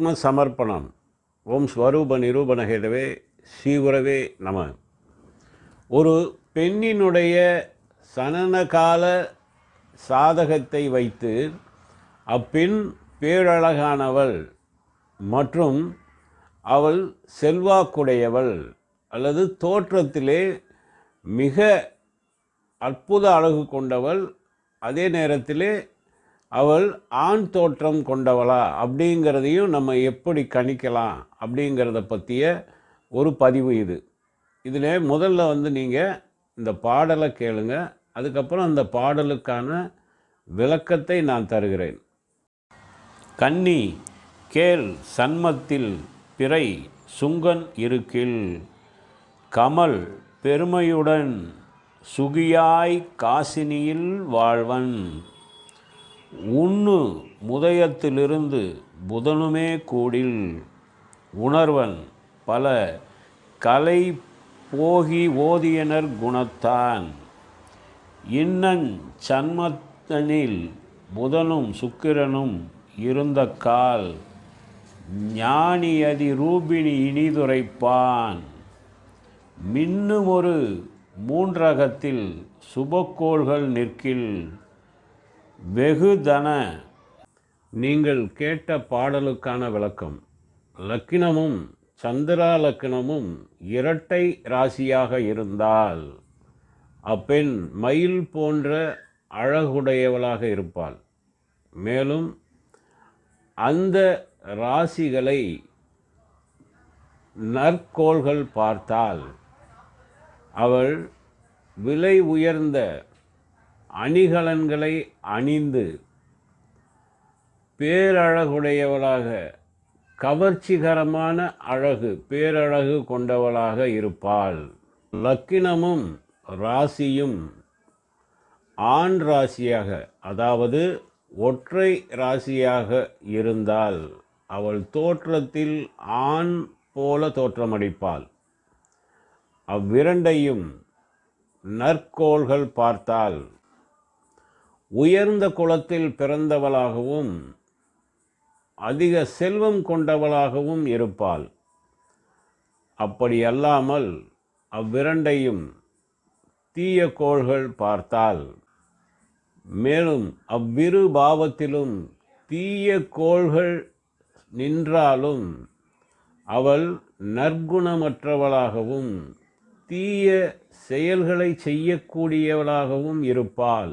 ஆத்ம சமர்ப்பணம். ஓம் ஸ்வரூப நிரூபணகேதவே சீவுரவே நம. ஒரு பெண்ணினுடைய சனனகால சாதகத்தை வைத்து அப்பெண் பேரழகானவள் மற்றும் அவள் செல்வாக்குடையவள் அல்லது தோற்றத்திலே மிக அற்புத அழகு கொண்டவள் அதே நேரத்திலே அவள் ஆண் தோற்றம் கொண்டவளா அப்படிங்கிறதையும் நம்ம எப்படி கணிக்கலாம் அப்படிங்கிறத பற்றிய ஒரு பதிவு இது. இதில் முதல்ல வந்து நீங்கள் இந்த பாடலை கேளுங்க. அதுக்கப்புறம் அந்த பாடலுக்கான விளக்கத்தை நான் தருகிறேன். கன்னி கேள் சன்மத்தில் பிறை சுங்கன் இருக்கில் கமல் பெருமையுடன் சுகியாய் காசினியில் வாழ்வன். உண்ணு முதயத்திலிருந்து புதனுமே கூடில் உணர்வன் பல கலை போகி ஓதியனர் குணத்தான். இன்னன் சன்மத்தனில் புதனும் சுக்கிரனும் இருந்த கால் ஞானியதி ரூபிணி இனிதுரைப்பான். மின்னுமொரு மூன்றகத்தில் சுபக்கோள்கள் நிற்கில் வெகுதன. நீங்கள் கேட்ட பாடலுக்கான விளக்கம். லக்கினமும் சந்திரா லக்கினமும் இரட்டை ராசியாக இருந்தால் அப்பெண் மயில் போன்ற அழகுடையவளாக இருப்பாள். மேலும் அந்த ராசிகளை நற்கோள்கள் பார்த்தால் அவள் விலை உயர்ந்த அணிகலன்களை அணிந்து பேரழகுடையவளாக கவர்ச்சிகரமான அழகு பேரழகு கொண்டவளாக இருப்பாள். லக்கினமும் ராசியும் ஆண் ராசியாக அதாவது ஒற்றை ராசியாக இருந்தால் அவள் தோற்றத்தில் ஆண் போல தோற்றமடிப்பாள் அவ்விரண்டையும் நற்கோள்கள் பார்த்தால் உயர்ந்த குலத்தில் பிறந்தவளாகவும் அதிக செல்வம் கொண்டவளாகவும் இருப்பாள். அப்படியல்லாமல் அவ்விரண்டையும் தீய கோள்கள் பார்த்தால் மேலும் அவ்விரு பாவத்திலும் தீய கோள்கள் நின்றாலும் அவள் நற்குணமற்றவளாகவும் தீய செயல்களை செய்யக்கூடியவளாகவும் இருப்பாள்.